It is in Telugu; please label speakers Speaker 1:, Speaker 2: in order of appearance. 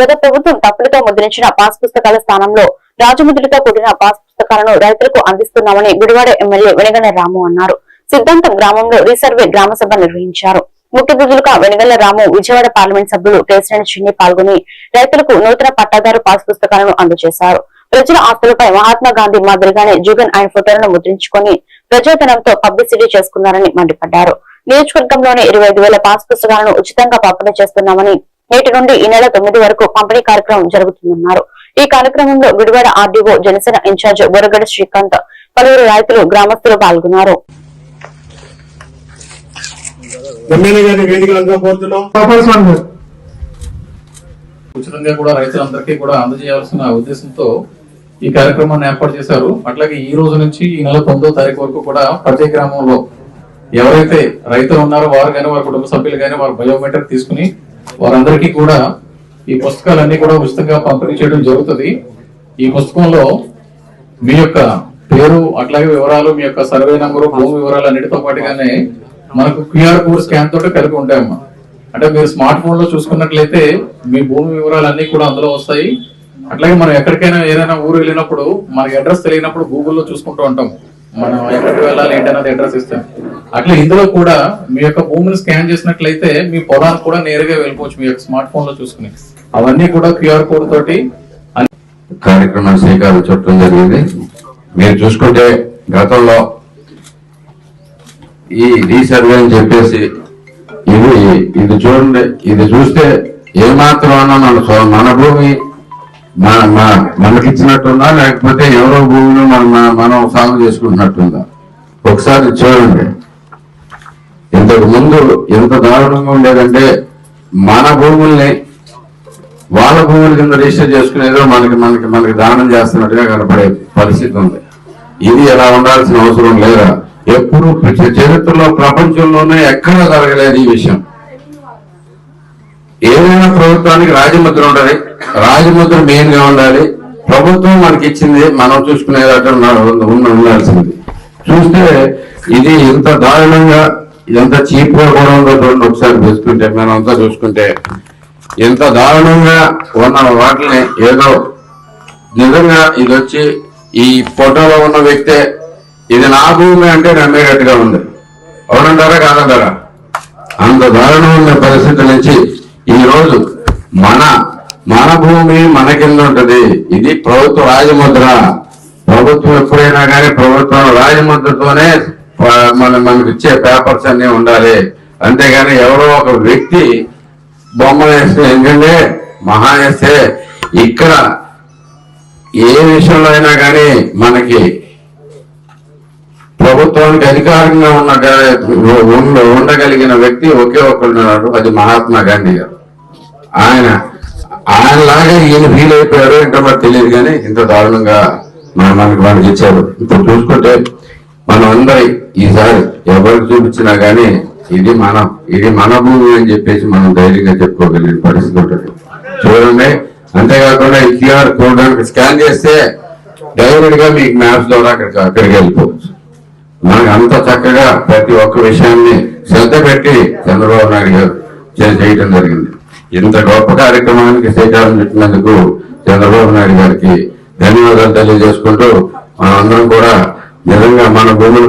Speaker 1: గత ప్రభుత్వం తప్పులతో ముద్రించిన పాస్ పుస్తకాల స్థానంలో రాజముద్రతో కూడిన పాస్ పుస్తకాలను రైతులకు అందిస్తున్నామని గుడివాడ ఎమ్మెల్యే వెనగల రాము అన్నారు. సిద్ధాంతం గ్రామంలో రీసర్వే గ్రామ సభ నిర్వహించారు. ముఖ్య అతిథులుగా వెనగల్ల రాము విజయవాడ పార్లమెంట్ సభ్యులు కేసినేని చిన్ని పాల్గొని రైతులకు నూతన పట్టాదారు పాస్ పుస్తకాలను అందజేశారు. ప్రజల ఆస్తులపై మహాత్మా గాంధీ మాదిరిగానే జగన్ ఆయన ఫోటోలను ముద్రించుకొని ప్రజాధనంతో పబ్లిసిటీ చేసుకున్నారని మండిపడ్డారు. నియోజకవర్గంలోనే ఇరవై ఐదు వేల పాస్ పుస్తకాలను ఉచితంగా పంపిణీ చేస్తున్నామని నేటి నుండి ఈ నెల తొమ్మిది వరకు పంపిణీ కార్యక్రమం జరుగుతుందన్నారు. ఈ కార్యక్రమంలో గుడివాడ ఆర్డీఓ జనసేన ఇన్ఛార్జ్ బొరగడ శ్రీకాంత్ పలువురు రైతులు గ్రామస్తులు పాల్గొన్నారు.
Speaker 2: ఉచితంగా కూడా రైతులందరికీ కూడా అందజేయాల్సిన ఉద్దేశంతో ఈ కార్యక్రమాన్ని ఏర్పాటు చేశారు. అట్లాగే ఈ రోజు నుంచి ఈ నెల తొమ్మిదో తారీఖు వరకు కూడా ప్రతి గ్రామంలో ఎవరైతే రైతులు ఉన్నారో వారు కానీ వారి కుటుంబ సభ్యులు కానీ వారి బయోమెట్రిక్ తీసుకుని వారందరికీ కూడా ఈ పుస్తకాలన్నీ కూడా ఉచితంగా పంపిణీ చేయడం జరుగుతుంది. ఈ పుస్తకంలో మీ యొక్క పేరు అట్లాగే వివరాలు మీ యొక్క సర్వే నంబరు భూమి వివరాలు అన్నిటితో పాటుగానే మనకు క్యూఆర్ కోడ్ స్కాన్ తోటి కలిపి ఉంటాయమ్మా. అంటే మీరు స్మార్ట్ ఫోన్లో చూసుకున్నట్లయితే మీ భూమి వివరాలు అన్ని కూడా అందులో వస్తాయి. అట్లాగే మనం ఎక్కడికైనా ఏదైనా ఊరు వెళ్ళినప్పుడు మనకి అడ్రస్ తెలియనప్పుడు గూగుల్లో చూసుకుంటూ ఉంటాం. మనం ఎక్కడికి వెళ్ళాలి ఏంటన్నది అడ్రస్ ఇస్తాం. అట్లా ఇందులో కూడా మీ యొక్క భూమిని స్కాన్ చేసినట్లయితే మీ పొలానికి కూడా నేరుగా వెళ్ళిపోవచ్చు మీ యొక్క స్మార్ట్ ఫోన్లో చూసుకుని. అవన్నీ కూడా క్యూఆర్ కోడ్ తోటి
Speaker 3: కార్యక్రమం శ్రీకారం చుట్టడం జరిగింది. మీరు చూసుకుంటే గతంలో ఈ రీసర్వే అని చెప్పేసి ఇది ఇది చూడండి ఇది చూస్తే ఏమాత్రం అన్న మన మన భూమి మన మన- మనకిచ్చినట్టుందా? లేకపోతే ఎవరో భూమిని మనం మనం సాగు చేసుకుంటున్నట్టుందా? ఒకసారి చూడండి. ఇంతకు ముందు ఎంత దారుణంగా ఉండేదంటే మన భూముల్ని వాళ్ళ భూముల కింద రిజిస్టర్ చేసుకునేదో మనకి మనకి మనకి దానం చేస్తున్నట్టుగా కనపడే పరిస్థితి ఉంది. ఇది ఎలా ఉండాల్సిన అవసరం లేదా? ఎప్పుడు చరిత్రలో ప్రపంచంలోనే ఎక్కడా జరగలేదు ఈ విషయం. ఏదైనా ప్రభుత్వానికి రాజముద్ర ఉండాలి. రాజముద్ర మెయిన్గా ఉండాలి. ప్రభుత్వం మనకి ఇచ్చింది మనం చూసుకునేదట ఉన్న ఉండాల్సింది. చూస్తే ఇది ఇంత దారుణంగా ఎంత చీప్గా కూడా ఉందో చూడండి ఒకసారి చూసుకుంటే మనం అంతా చూసుకుంటే. ఎంత దారుణంగా ఉన్న వాటిని ఏదో నిజంగా ఇది వచ్చి ఈ ఫోటోలో ఉన్న వ్యక్తే ఇది నా భూమి అంటే నమ్మేటట్టుగా ఉంది. అవునంటారా కాదంటారా? అంత దారుణం ఉన్న పరిస్థితి నుంచి ఈ రోజు మన మన భూమి మన కింద ఉంటది? ఇది ప్రభుత్వ రాజముద్ర. ప్రభుత్వం ఎప్పుడైనా కానీ ప్రభుత్వం రాజముద్రతోనే మన మనకి ఇచ్చే పేపర్స్ అన్ని ఉండాలి. అంతేగాని ఎవరో ఒక వ్యక్తి బొమ్మలు వేస్తే ఎందుకంటే మహా వేస్తే ఇక్కడ ఏ విషయంలో అయినా కానీ మనకి ప్రభుత్వానికి అధికారంగా ఉన్న ఉండ- ఉండగలిగిన వ్యక్తి ఒకే ఒక్కడున్నాడు. అది మహాత్మా గాంధీ గారు. ఆయన ఆయనలాగా ఈయన ఫీల్ అయిపోయాడు ఏంటో మరి తెలియదు కానీ ఇంత దారుణంగా మన మనకి మనకి ఇచ్చారు ఇప్పుడు చూసుకుంటే మనం అందరి ఈసారి ఎవరికి చూపించినా కానీ ఇది మనం ఇది మన భూమి అని చెప్పేసి మనం ధైర్యంగా చెప్పుకోగలిగిన పరిస్థితి ఉంటుంది. చూడండి అంతేకాకుండా ఈ క్యూఆర్ కోడ్ స్కాన్ చేస్తే డైరెక్ట్గా మీకు మ్యాప్స్ ద్వారా అక్కడికి అక్కడికి వెళ్ళిపోవచ్చు. మనకు అంత చక్కగా ప్రతి ఒక్క విషయాన్ని శ్రద్ధ పెట్టి చంద్రబాబు నాయుడు గారు చేయడం జరిగింది. ఇంత గొప్ప కార్యక్రమానికి శ్రీకారం చుట్టినందుకు చంద్రబాబు నాయుడు గారికి ధన్యవాదాలు తెలియజేసుకుంటూ మనందరం కూడా నిజంగా మన భూములు